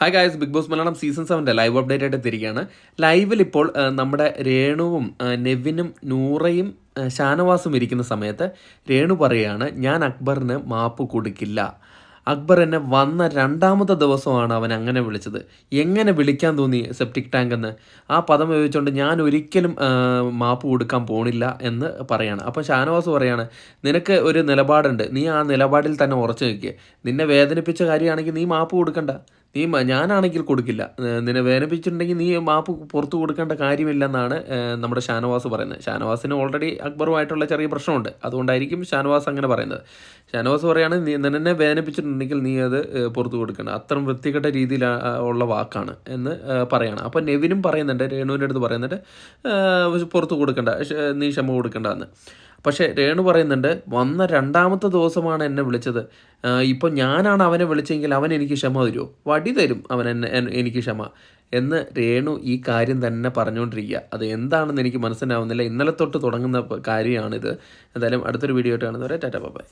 Hi guys big boss Malayalam season സെവന്റെ live update ആയിട്ട് തിരികെയാണ് ലൈവിൽ ഇപ്പോൾ നമ്മുടെ രേണുവും നെവിനും നൂറയും ഷാനവാസും ഇരിക്കുന്ന സമയത്ത് രേണു പറയുകയാണ് ഞാൻ അക്ബറിന് മാപ്പ് കൊടുക്കില്ല. അക്ബർ എന്നെ വന്ന രണ്ടാമത്തെ ദിവസമാണ് അവൻ അങ്ങനെ വിളിച്ചത്. എങ്ങനെ വിളിക്കാൻ തോന്നി സെപ്റ്റിക് ടാങ്ക് എന്ന്? ആ പദം ഉപയോഗിച്ചുകൊണ്ട് ഞാൻ ഒരിക്കലും മാപ്പ് കൊടുക്കാൻ പോണില്ല എന്ന് പറയാണ്. അപ്പോൾ ഷാനവാസ് പറയാണ് നിനക്ക് ഒരു നിലപാടുണ്ട്. നീ ആ നിലപാടിൽ തന്നെ ഉറച്ചു നിൽക്കുക നിന്നെ വേദനിപ്പിച്ച കാര്യമാണെങ്കിൽ നീ മാപ്പ് കൊടുക്കണ്ട. നീ ഞാനാണെങ്കിൽ കൊടുക്കില്ല. നിന്നെ വേദനിപ്പിച്ചിട്ടുണ്ടെങ്കിൽ നീ മാപ്പ് പുറത്തു കൊടുക്കേണ്ട കാര്യമില്ലെന്നാണ് നമ്മുടെ ഷാനവാസ് പറയുന്നത്. ഷാനവാസിന് ഓൾറെഡി അക്ബറുമായിട്ടുള്ള ചെറിയ പ്രശ്നമുണ്ട്. അതുകൊണ്ടായിരിക്കും ഷാനവാസ് അങ്ങനെ പറയുന്നത്. ഷാനവാസ് പറയാണ് നീ നിന്നെ വേദനിപ്പിച്ചിട്ടുണ്ടെങ്കിൽ നീ അത് പുറത്തു കൊടുക്കണം. അത്രയും വൃത്തികെട്ട രീതിയിൽ ഉള്ള വാക്കാണ് എന്ന് പറയണം. അപ്പോൾ നെവിനും പറയുന്നുണ്ട് രേണുവിന്റെ അടുത്ത് പറയുന്നുണ്ട് പുറത്തു കൊടുക്കണ്ട നീ ക്ഷമ കൊടുക്കണ്ട എന്ന് പക്ഷേ രേണു പറയുന്നുണ്ട് വന്ന രണ്ടാമത്തെ ദിവസമാണ് എന്നെ വിളിച്ചത്. ഇപ്പോൾ ഞാനാണ് അവനെ വിളിച്ചെങ്കിൽ അവൻ എനിക്ക് ക്ഷമ തരുമോ വടി തരും അവൻ എന്നെ എനിക്ക് ക്ഷമ. എന്ന് രേണു ഈ കാര്യം തന്നെ പറഞ്ഞുകൊണ്ടിരിക്കുക. അത് എന്താണെന്ന് എനിക്ക് മനസ്സിലാവുന്നില്ല. ഇന്നലെ തൊട്ട് തുടങ്ങുന്ന കാര്യമാണിത്. എന്തായാലും അടുത്തൊരു വീഡിയോ ആയിട്ട് കാണുന്നവരെ ടാറ്റ ബൈ.